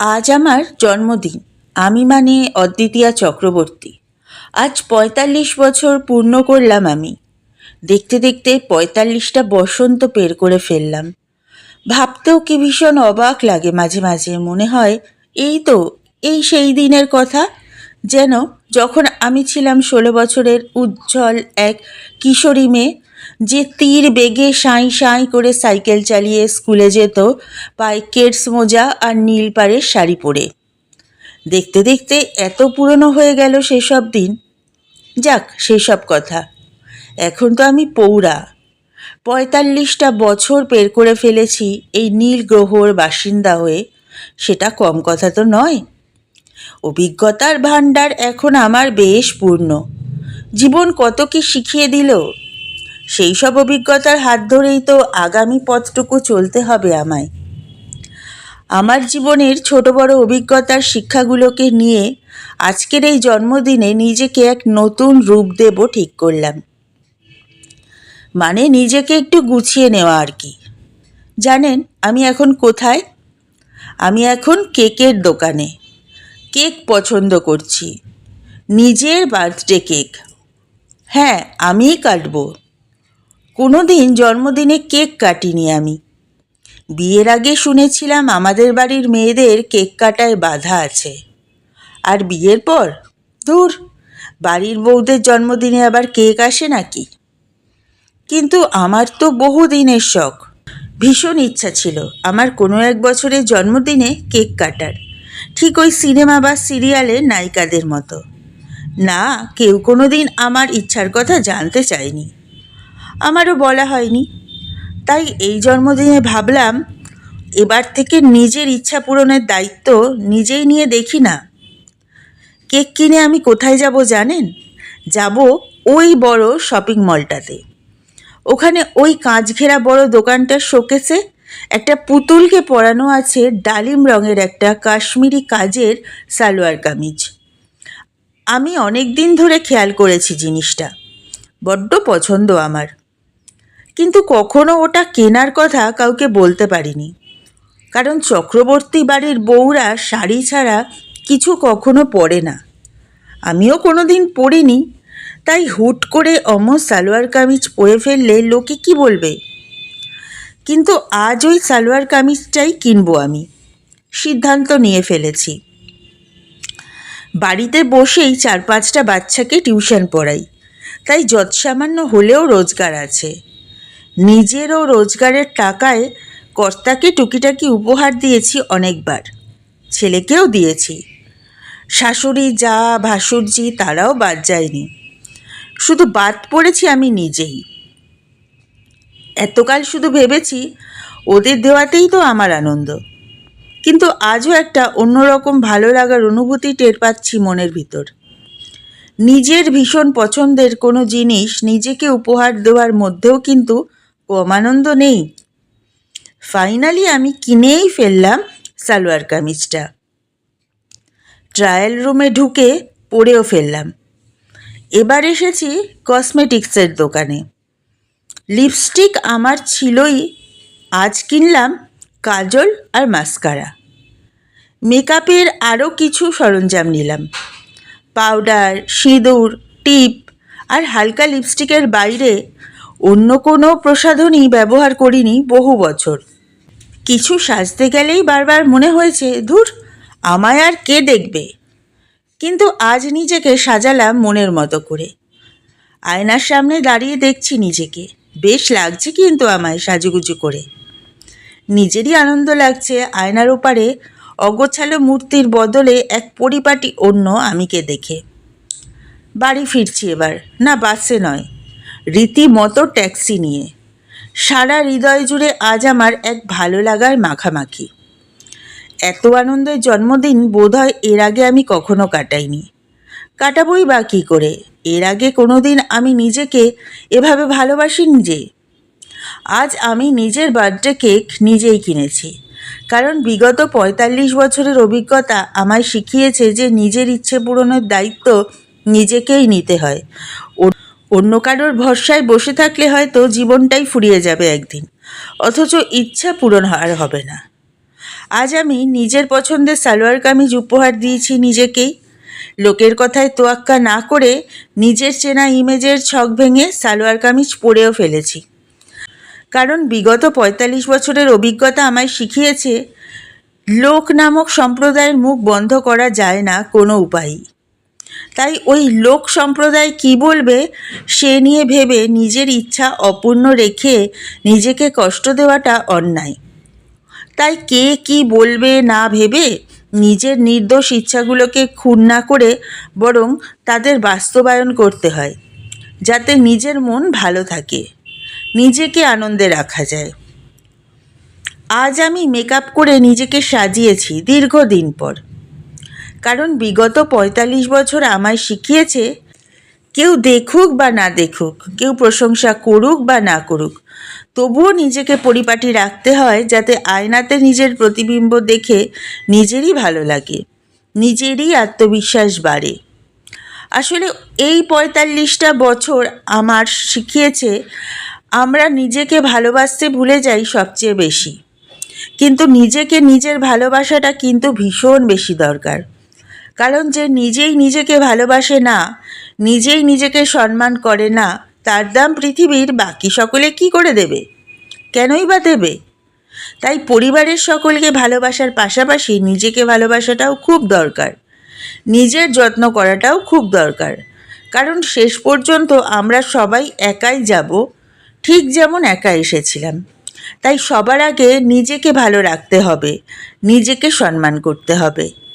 আজ আমার জন্মদিন। আমি মানে অদ্বিতীয়া চক্রবর্তী। আজ পঁয়তাল্লিশ বছর পূর্ণ করলাম আমি। দেখতে দেখতে পঁয়তাল্লিশটা বসন্ত পের করে ফেললাম। ভাবতেও কি ভীষণ অবাক লাগে মাঝে মাঝে, মনে হয় এই তো, এই সেই দিনের কথা। যেন যখন আমি ছিলাম ষোলো বছরের উজ্জ্বল এক কিশোরী মেয়ে যে তীর বেগে সাঁই সাঁই করে সাইকেল চালিয়ে স্কুলে যেত, পায়ে কেটস মোজা আর নীল পাড়ের শাড়ি পরে। দেখতে দেখতে এত পুরনো হয়ে গেল সেসব দিন। যাক, সেসব কথা। এখন তো আমি পৌরা। পঁয়তাল্লিশটা বছর পের করে ফেলেছি এই নীল গ্রহর বাসিন্দা হয়ে। সেটা কম কথা তো নয়। অভিজ্ঞতার ভাণ্ডার এখন আমার বেশ পূর্ণ। জীবন কত কি শিখিয়ে দিল? সেই সব অভিজ্ঞতার হাত ধরেই তো আগামী পথটুকু চলতে হবে আমায়। আমার জীবনের ছোট বড় অভিজ্ঞতার শিক্ষাগুলোকে নিয়ে আজকের এই জন্মদিনে নিজেকে এক নতুন রূপ দেব ঠিক করলাম। মানে নিজেকে একটু গুছিয়ে নেওয়া আর কি। জানেন, আমি এখন কোথায়? আমি এখন কেকের দোকানে। কেক পছন্দ করছি। নিজের বার্থডে কেক। হ্যাঁ আমিই কাটবো। কোনো দিন জন্মদিনে কেক কাটিনি আমি। বিয়ের আগে শুনেছিলাম আমাদের বাড়ির মেয়েদের কেক কাটায় বাধা আছে। আর বিয়ের পর? দূর বাড়ির বউদের জন্মদিনে আবার কেক আসে নাকি? কিন্তু আমার তো বহু দিনের শখ। ভীষণ ইচ্ছা ছিল আমার কোনো এক বছরের জন্মদিনে কেক কাটার। ঠিক ওই সিনেমা বা সিরিয়ালের নায়িকাদের মতো। না, কেউ কোনো দিন আমার ইচ্ছার কথা জানতে চায়নি। আমারও বলা হয়নি। তাই এই জন্মদিনে ভাবলাম, এবার থেকে নিজের ইচ্ছা পূরণের দায়িত্ব নিজেই নিয়ে দেখি না। কেক কিনে আমি কোথায় যাব জানেন? যাব ওই বড় শপিং মলটাতে। ওখানে ওই কাঁচ ঘেরা বড় দোকানটার শোকেসে একটা পুতুলকে পরানো আছে ডালিম রঙের একটা কাশ্মীরি কাজের সালোয়ার কামিজ। আমি অনেক দিন ধরে খেয়াল করেছি জিনিসটা। বড্ড পছন্দ আমার। কিন্তু কখনো ওটা কেনার কথা কাউকে বলতে পারিনি। কারণ চক্রবর্তী বাড়ির বউরা শাড়ি ছাড়া কিছু কখনো পরে না। আমিও কোনো দিন পরিনি, তাই হুট করে অমর সালোয়ার কামিজ পরে ফেললে লোকে কি বলবে? কিন্তু আজ ওই সালোয়ার কামিজটাই কিনবো আমি, সিদ্ধান্ত নিয়ে ফেলেছি। বাড়িতে বসেই চার পাঁচটা বাচ্চাকে টিউশন পড়াই, তাই যৎসামান্য হলেও রোজগার আছে। নিজেরও রোজগারের টাকায় কর্তাকে টুকিটাকি উপহার দিয়েছি অনেকবার। ছেলেকেও দিয়েছি। শাশুড়ি যা, ভাসুরজি, তারাও বাদ যায়নি। শুধু বাদ পড়েছি আমি নিজেই। এতকাল শুধু ভেবেছি ওদের দেওয়াতেই তো আমার আনন্দ। কিন্তু আজও একটা অন্যরকম ভালো লাগার অনুভূতি টের পাচ্ছি মনের ভিতর। নিজের ভীষণ পছন্দের কোনো জিনিস নিজেকে উপহার দেওয়ার মধ্যেও কিন্তু কম আনন্দ নেই। ফাইনালি আমি কিনেই ফেললাম সালোয়ার কামিজটা। ট্রায়াল রুমে ঢুকে পরেও ফেললাম। এবার এসেছি কসমেটিক্সের দোকানে। লিপস্টিক আমার ছিলই, আজ কিনলাম কাজল আর মাস্কারা মেকআপের আরও কিছু সরঞ্জাম নিলাম। পাউডার সিঁদুর টিপ আর হালকা লিপস্টিকের বাইরে অন্য কোনো প্রসাধনী ব্যবহার করিনি বহু বছর। কিছু সাজতে গেলেই বারবার মনে হয়েছে, ধুর, আমায় আর কে দেখবে? কিন্তু আজ নিজেকে সাজালাম মনের মতো করে। আয়নার সামনে দাঁড়িয়ে দেখছি নিজেকে। বেশ লাগছে কিন্তু আমায় সাজুগুজু করে। নিজেরই আনন্দ লাগছে আয়নার ওপারে অগোছালো মূর্তির বদলে এক পরিপাটি অন্য আমিকে দেখে। বাড়ি ফিরছি এবার। না, বাসে নয়। রীতিমতো ট্যাক্সি নিয়ে। সারা হৃদয় জুড়ে আজ আমার এক ভালো লাগার মাখামাখি। এত আনন্দের জন্মদিন বোধহয় এর আগে আমি কখনো কাটাইনি। কাটাবই বা কী করে? এর আগে কোনো দিন আমি নিজেকে এভাবে ভালোবাসিনি যে। আজ আমি নিজের বার্থডে কেক নিজেই কিনেছি। কারণ বিগত পঁয়তাল্লিশ বছরের অভিজ্ঞতা আমায় শিখিয়েছে যে নিজের ইচ্ছে পূরণের দায়িত্ব নিজেকেই নিতে হয়। অন্য কারোর ভরসায় বসে থাকলে হয়তো জীবনটাই ফুরিয়ে যাবে একদিন। অথচ ইচ্ছা পূরণ আর হবে না। আজ আমি নিজের পছন্দের সালোয়ার কামিজ উপহার দিয়েছি নিজেকেই লোকের কথায় তোয়াক্কা না করে নিজের চেনা ইমেজের ছক ভেঙে সালোয়ার কামিজ পরেও ফেলেছি। কারণ বিগত পঁয়তাল্লিশ বছরের অভিজ্ঞতা আমায় শিখিয়েছে, লোক নামক সম্প্রদায়ের মুখ বন্ধ করা যায় না কোনো উপায়ই। তাই ওই লোক সম্প্রদায় কি বলবে, সে নিয়ে ভেবে নিজের ইচ্ছা অপূর্ণ রেখে নিজেকে কষ্ট দেওয়াটা অন্যায়। তাই কে কি বলবে না ভেবে নিজের নির্দোষ ইচ্ছাগুলোকে খুন না করে বরং তাদের বাস্তবায়ন করতে হয়, যাতে নিজের মন ভালো থাকে, নিজেকে আনন্দে রাখা যায়। আজ আমি মেকআপ করে নিজেকে সাজিয়েছি দীর্ঘদিন পর। কারণ বিগত পঁয়তাল্লিশ বছর আমায় শিখিয়েছে, কেউ দেখুক বা না দেখুক, কেউ প্রশংসা করুক বা না করুক, তবুও নিজেকে পরিপাটি রাখতে হয় যাতে আয়নাতে নিজের প্রতিবিম্ব দেখে নিজেরই ভালো লাগে, নিজেরই আত্মবিশ্বাস বাড়ে। আসলে এই পঁয়তাল্লিশটা বছর আমার শিখিয়েছে, আমরা নিজেকে ভালোবাসতে ভুলে যাই সবচেয়ে বেশি। কিন্তু নিজেকে নিজের ভালোবাসাটা কিন্তু ভীষণ বেশি দরকার। কারণ যে নিজেই নিজেকে ভালোবাসে না, নিজেই নিজেকে সম্মান করে না, তার দাম পৃথিবীর বাকি সকলে কি করে দেবে? কেনই বা দেবে? তাই পরিবারের সকলকে ভালোবাসার পাশাপাশি নিজেকে ভালোবাসাটাও খুব দরকার। নিজের যত্ন করাটাও খুব দরকার। কারণ শেষ পর্যন্ত আমরা সবাই একাই যাব, ঠিক যেমন একা এসেছিলাম। তাই সবার আগে নিজেকে ভালো রাখতে হবে, নিজেকে সম্মান করতে হবে।